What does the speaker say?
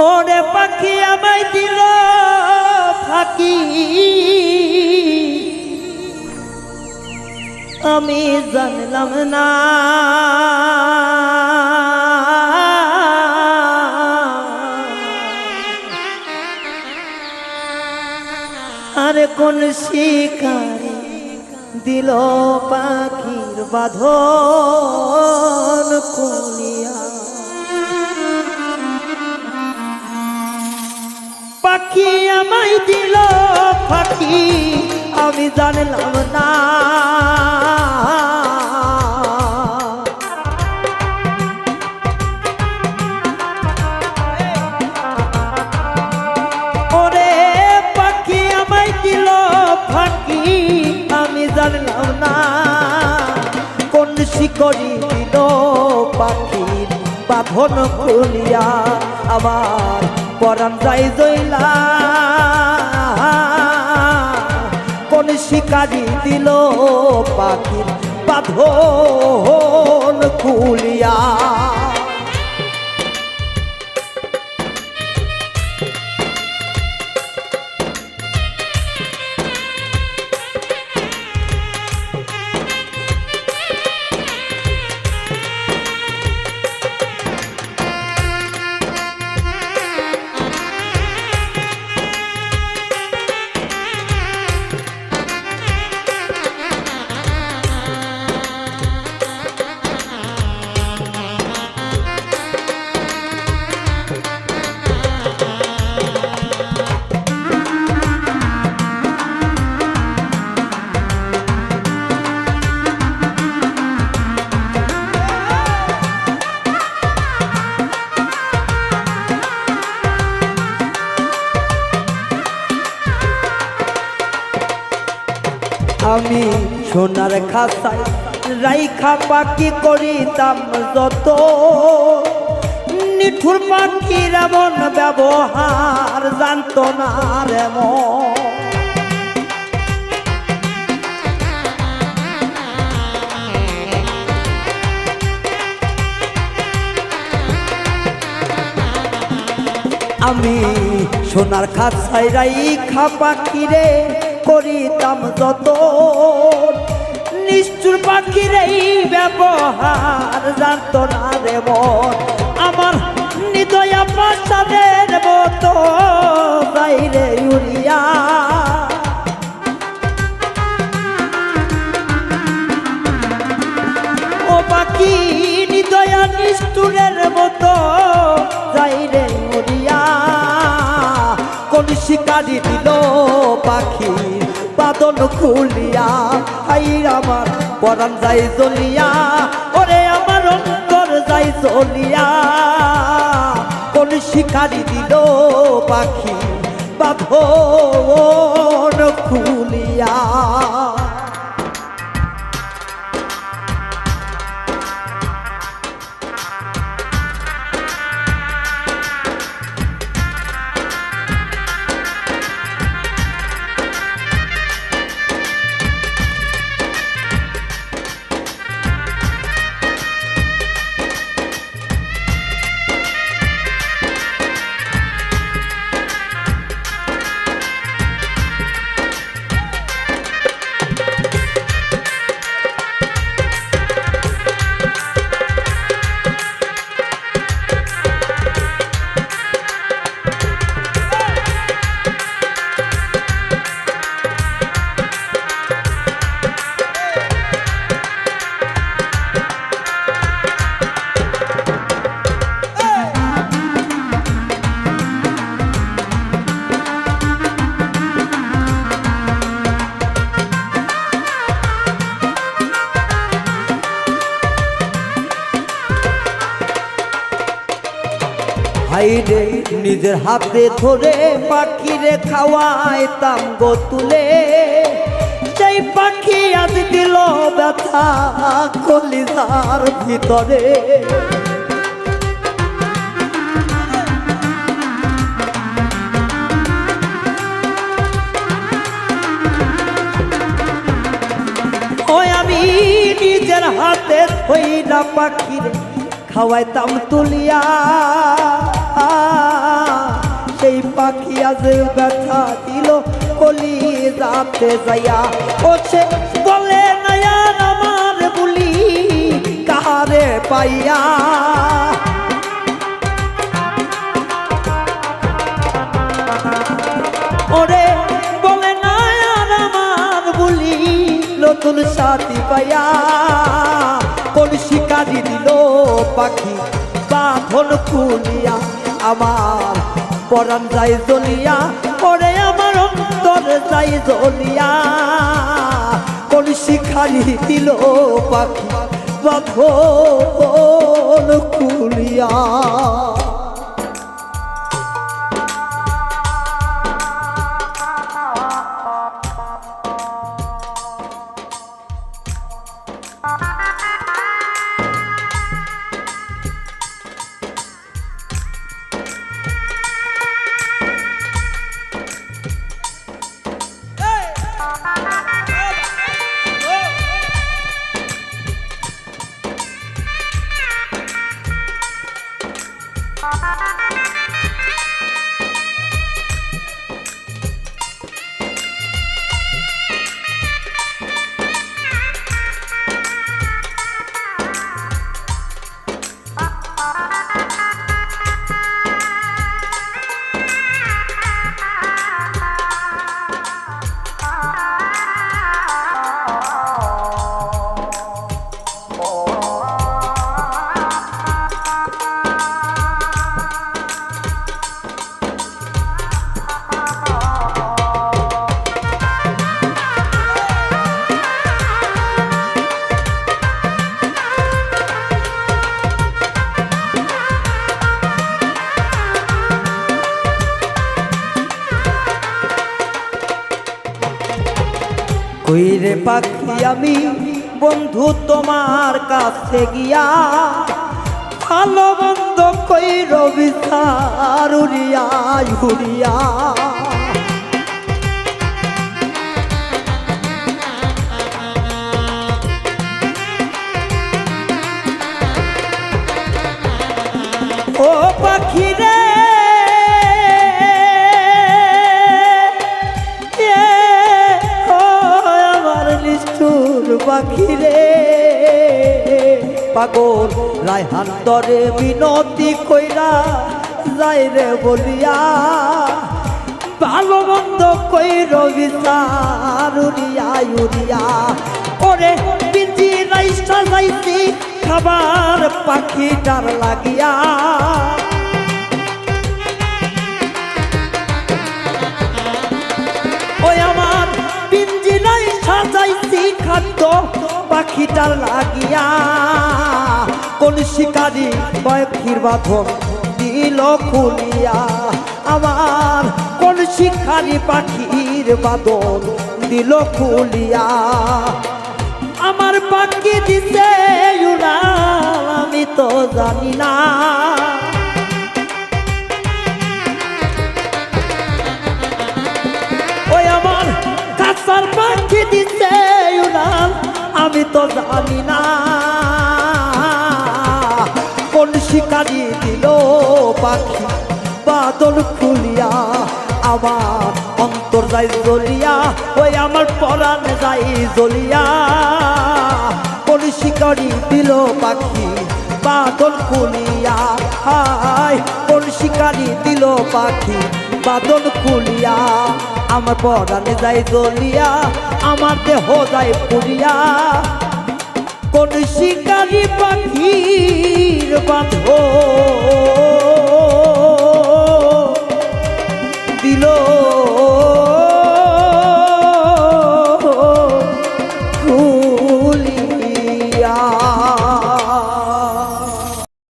ওরে পাখি আমায় দিল, ফাঁকি। আমি জানলাম না। আরে কোন শিকারে দিল পাখির বাঁধন কলিয়া পাখি আমায় দিল পাখি, আমি জানলাম না। ওরে পাখি আমায় দিল ফাঁকি আমি জানলাম না। কোন শিকড়ি দিল পাখির, বাঁধন খুলিয়া আবার পরাণ যাই জইলা। কোন শিকারি দিল পাখির বাঁধন খুলিয়া। আমি সোনার খাসাই রাইখা পাখি করিতাম যত নিঠুর পাখির এমন ব্যবহার জানত না রে মন। আমি সোনার খাসাই রাইখা পাখিরে করিতাম যত নিষ্ঠুর পাখির এই ব্যবহার জানত না রে মন। আমার নিদয়া পাশাদের মতো বাইরে উড়িয়া ও পাখি নিদয়া নিষ্ঠুরের মতো যাইরে উড়িয়া কোন শিকারি দিল পাখি বাদন খুলিয়া আইর আমার পরাণ যাই জ্বলিয়া ওরে আমার অন্তর যাই চলিয়া। কোন শিকারি দিল পাখি, বাঁধন খুলিয়া। হাইরে নিজের হাতে ধরে পাখিরে খাওয়াইতাম গো তুলে। সেই পাখি আজ দিল ব্যথা কলিজার ভিতরে। আমি নিজের হাতে হইলা পাখিরে খাওয়াইতাম তুলিয়া। পাখি আজ ব্যথা দিল, কলি যাতে যাইয়া ও সে বলে নয়ার আমার বলি কাহারে পাইয়া? ওরে বলে না আর আমার বলি নতুন সাথী পাইয়া? কোন শিকারি দিল পাখি, বাঁধন খুলিয়া আমার পরাণ যাই জ্বলিয়া ওরে আমার অন্তর যাই জ্বলিয়া। কলসি খালি দিল পাখি বাঁধন খুলিয়া। Ha ha ha! কইরে পাখি আমি, বন্ধু তোমার কাছে গিয়া, ভালো বন্ধ কই বিচার উড়িয়া উড়িয়া। ও পাখি পাগল রায়হান তরে বিনতি কইরা, যাই রে বলিয়া ভালো মন্দ কই বিচার, উড়িয়া উড়িয়া। ওরে বিজি রাইসা যাইছি, খাবার পাখিটার লাগিয়া। পাখিটার লাগিয়া কোন শিকারি পাখির বাঁধন দিল খুলিয়া। আমার কোন শিকারি পাখির বাঁধন দিল খুলিয়া। আমার পাখি উড়াল, আমি তো জানি না। ওই আমার কাছার পাখি দিতে আমি তো জানি না কোন শিকারি দিল পাখি। বাদল খুলিয়া আমার অন্তর যাই জ্বলিয়া, ওই আমার পরাণ যাই জ্বলিয়া। কোন শিকারি দিল পাখি, বাদল খুলিয়া হায়, কোন শিকারি দিল পাখি? বাদল কুলিয়া আমার পরাণে যাই জ্বলিয়া, আমার দেহ যাই পুরিয়া কোন শিকারি পাখির বাঁধো